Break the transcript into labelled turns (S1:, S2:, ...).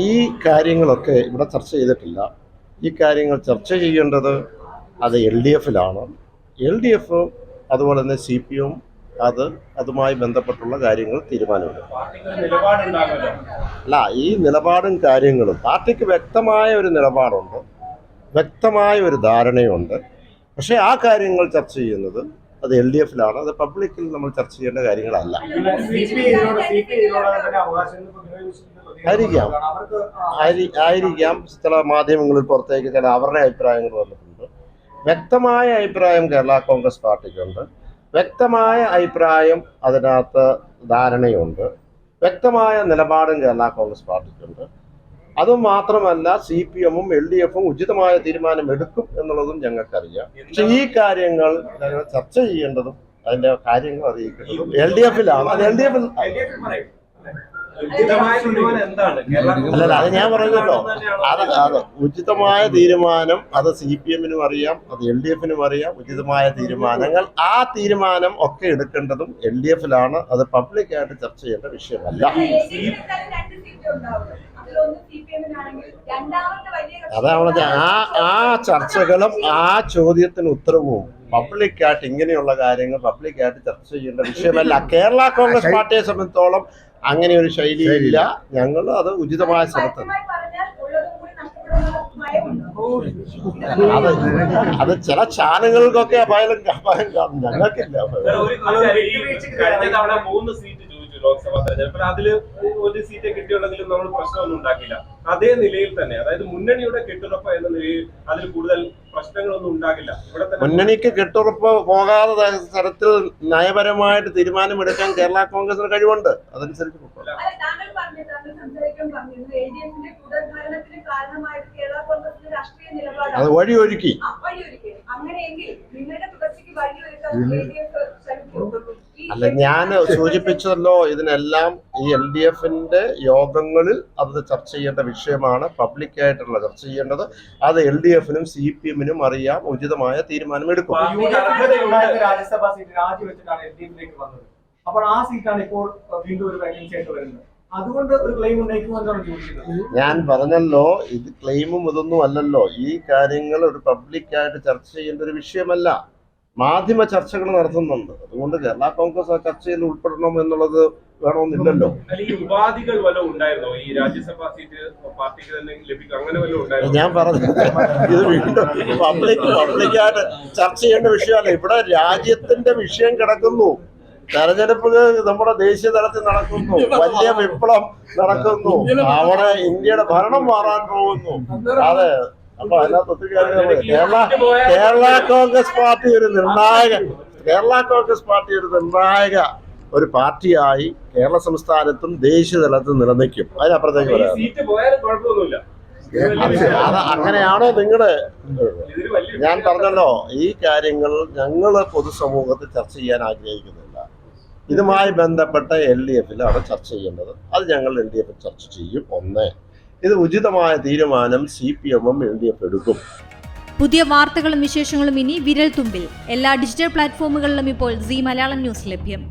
S1: ഈ കാര്യങ്ങളൊക്കെ ഇവിടെ ചർച്ച ചെയ്തിട്ടില്ല. ഈ കാര്യങ്ങൾ ചർച്ച ചെയ്യേണ്ടത് അത് എൽ ഡി എഫിലാണ്. എൽ ഡി എഫ് അതുപോലെ തന്നെ സി പി എം അത് അതുമായി ബന്ധപ്പെട്ടുള്ള കാര്യങ്ങൾ തീരുമാനമെടുക്കും. അല്ല ഈ നിലപാടും കാര്യങ്ങളും പാർട്ടിക്ക് വ്യക്തമായ ഒരു നിലപാടുണ്ട് വ്യക്തമായ ഒരു ധാരണയുണ്ട്. പക്ഷേ ആ കാര്യങ്ങൾ ചർച്ച ചെയ്യുന്നത് അത് എൽ ഡി എഫിലാണ് അത് പബ്ലിക്കിൽ നമ്മൾ ചർച്ച ചെയ്യേണ്ട കാര്യങ്ങളല്ല. ആയിരിക്കാം. ആയിരിക്കാം. ചില മാധ്യമങ്ങളിൽ പുറത്തേക്ക് ചില അവരുടെ അഭിപ്രായങ്ങൾ വന്നിട്ടുണ്ട്. വ്യക്തമായ അഭിപ്രായം കേരള കോൺഗ്രസ് പാർട്ടിക്കുണ്ട്. വ്യക്തമായ അഭിപ്രായം അതിനകത്ത് ധാരണയുണ്ട്. വ്യക്തമായ നിലപാടും കേരള കോൺഗ്രസ് പാർട്ടിക്കുണ്ട്. അതുമാത്രമല്ല സി പി എമ്മും എൽ ഡി എഫും ഉചിതമായ തീരുമാനം എടുക്കും എന്നുള്ളതും ഞങ്ങൾക്കറിയാം. പക്ഷെ ഈ കാര്യങ്ങൾ ചർച്ച ചെയ്യേണ്ടതും അതിന്റെ കാര്യങ്ങൾ അറിയിക്കേണ്ടതും എൽ ഡി എഫിലാണ്. അത് എൽ ഡി എഫിൽ
S2: LDF
S3: ഉചിതമായ തീരുമാനം എന്താണ്? കേരള
S1: അല്ലല്ല അത് ഞാൻ പറഞ്ഞല്ലോ അത് അത് ഉചിതമായ തീരുമാനം അത് സി പി എമ്മിനും അറിയാം അത് എൽ ഡി എഫിനും അറിയാം. ഉചിതമായ തീരുമാനങ്ങൾ ആ തീരുമാനം ഒക്കെ എടുക്കേണ്ടതും എൽ ഡി എഫിലാണ്. അത് പബ്ലിക്കായിട്ട് ചർച്ച ചെയ്യേണ്ട വിഷയമല്ല. അതാണ്. ആ ആ ചർച്ചകളും ആ ചോദ്യത്തിന് ഉത്തരവും പബ്ലിക്കായിട്ട് ഇങ്ങനെയുള്ള കാര്യങ്ങൾ പബ്ലിക്കായിട്ട് ചർച്ച ചെയ്യേണ്ട വിഷയമല്ല. കേരള കോൺഗ്രസ് പാർട്ടിയെ സംബന്ധിച്ചോളം അങ്ങനെ ഒരു ശൈലിയില്ല. ഞങ്ങൾ അത് ഉചിതമായ സ്ഥലത്ത് അത് അത് ചില ചാനലുകൾക്കൊക്കെ അപായം അപായം കാണും ഞങ്ങൾക്കില്ല.
S3: ലോക്സഭാ തെരഞ്ഞെടുപ്പിൽ അതിൽ ഒരു സീറ്റ് കിട്ടിയുള്ളെങ്കിലും നമ്മൾ പ്രശ്നമൊന്നും ഉണ്ടാക്കില്ല അതേ നിലയിൽ തന്നെ അതായത് മുന്നണിയുടെ കെട്ടുറപ്പ് എന്ന നിലയിൽ അതിൽ കൂടുതൽ പ്രശ്നങ്ങളൊന്നും ഉണ്ടാകില്ല. ഇവിടെ തന്നെ
S1: മുന്നണിക്ക് കെട്ടുറപ്പ് പോകാതെ തരത്തിൽ നയപരമായിട്ട് തീരുമാനമെടുക്കാൻ കേരള കോൺഗ്രസിന് കഴിവുണ്ട്. അതനുസരിച്ച് അത്
S4: നിലപാടാണ്.
S1: വഴിയൊരുക്കി.
S4: അങ്ങനെയെങ്കിൽ നിങ്ങളുടെ തുടർച്ചയ്ക്ക് വഴിയൊരുക്കാൻ എൽ ഡി എഫ് ശ്രമിക്കും ഈ
S1: അല്ല ഞാൻ സൂചിപ്പിച്ചല്ലോ ഇതിനെല്ലാം ഈ എൽ ഡി എഫിന്റെ യോഗങ്ങളിൽ അത് ചർച്ച ചെയ്യേണ്ട വിഷയമാണ്. പബ്ലിക്കായിട്ടുള്ള ചർച്ച ചെയ്യേണ്ടത്. അത് എൽ ഡി എഫിനും സി പി എമ്മിനും അറിയാം. ഉചിതമായ തീരുമാനം എടുക്കും
S2: യു ഡി എഫിന്റെ ഉണ്ടായിരുന്ന രാജ്യസഭാ സീറ്റ് രാജിവെച്ചിട്ടാണ് എൽ ഡി എഫിലേക്ക് വന്നത്. അപ്പോൾ ആ സീറ്റാണ് ഇപ്പോൾ വീണ്ടും ഒരു വേക്കൻസി ആയിട്ട് വരുന്നത്. അതുകൊണ്ട് ഒരു ക്ലെയിം ഉന്നയിക്കുമെന്നാണ് ചോദിക്കുന്നത്.
S1: ഞാൻ പറഞ്ഞല്ലോ ഇത് ക്ലെയിമും ഇതൊന്നും അല്ലല്ലോ. ഈ കാര്യങ്ങൾ ഒരു പബ്ലിക്കായിട്ട് ചർച്ച ചെയ്യേണ്ട ഒരു വിഷയമല്ല. മാധ്യമ ചർച്ചകൾ നടത്തുന്നുണ്ട്. അതുകൊണ്ട് കേരള കോൺഗ്രസ് ആ ചർച്ചയിൽ ഉൾപ്പെടണം എന്നുള്ളത് വേണമെന്നില്ലല്ലോ.
S3: ഉപാധികൾ വല്ലതും ഉണ്ടായിരുന്നോ? ഈ രാജ്യസഭാ സീറ്റ് പാർട്ടിക്ക് തന്നെ ലഭിക്കും. അങ്ങനെ വല്ലതും
S1: ഞാൻ പറഞ്ഞു. ഇത് വീണ്ടും പബ്ലിക് പബ്ലിക്കായിട്ട് ചർച്ച ചെയ്യേണ്ട വിഷയമല്ല. ഇവിടെ രാജ്യത്തിന്റെ വിഷയം കിടക്കുന്നു. തെരഞ്ഞെടുപ്പ് നമ്മുടെ ദേശീയ തലത്തിൽ നടക്കുന്നു. വലിയ വിപ്ലവം നടക്കുന്നു. അവിടെ ഇന്ത്യയുടെ ഭരണം മാറാൻ പോകുന്നു. അതെ. അപ്പൊ അതിനകത്ത് ഒത്തിരി കാര്യങ്ങളുണ്ട്. കേരള കേരള കോൺഗ്രസ് പാർട്ടി ഒരു നിർണായക കേരള കോൺഗ്രസ് പാർട്ടി ഒരു നിർണായക ഒരു പാർട്ടിയായി കേരള സംസ്ഥാനത്തും ദേശീയ തലത്തും നിലനിൽക്കും. അതിനപ്പുറത്തേക്ക് പറയാം. അങ്ങനെയാണോ
S3: നിങ്ങൾ?
S1: ഞാൻ പറഞ്ഞല്ലോ ഈ കാര്യങ്ങൾ ഞങ്ങൾ പൊതുസമൂഹത്തിൽ ചർച്ച ചെയ്യാൻ ആഗ്രഹിക്കുന്നില്ല. ഇതുമായി ബന്ധപ്പെട്ട എൽ ഡി എഫിലാണ് ചർച്ച ചെയ്യേണ്ടത്. അത് ഞങ്ങൾ എൽ ഡി എഫിൽ ചർച്ച ചെയ്യും. ഒന്ന്. ഇത് ഉചിതമായ തീരുമാനം സി പി എമ്മും എൽ ഡി എഫ് എടുക്കും.
S5: പുതിയ വാർത്തകളും വിശേഷങ്ങളും ഇനി വിരൽ തുമ്പിൽ. എല്ലാ ഡിജിറ്റൽ പ്ലാറ്റ്ഫോമുകളിലും ഇപ്പോൾ സി മലയാളം ന്യൂസ് ലഭ്യം.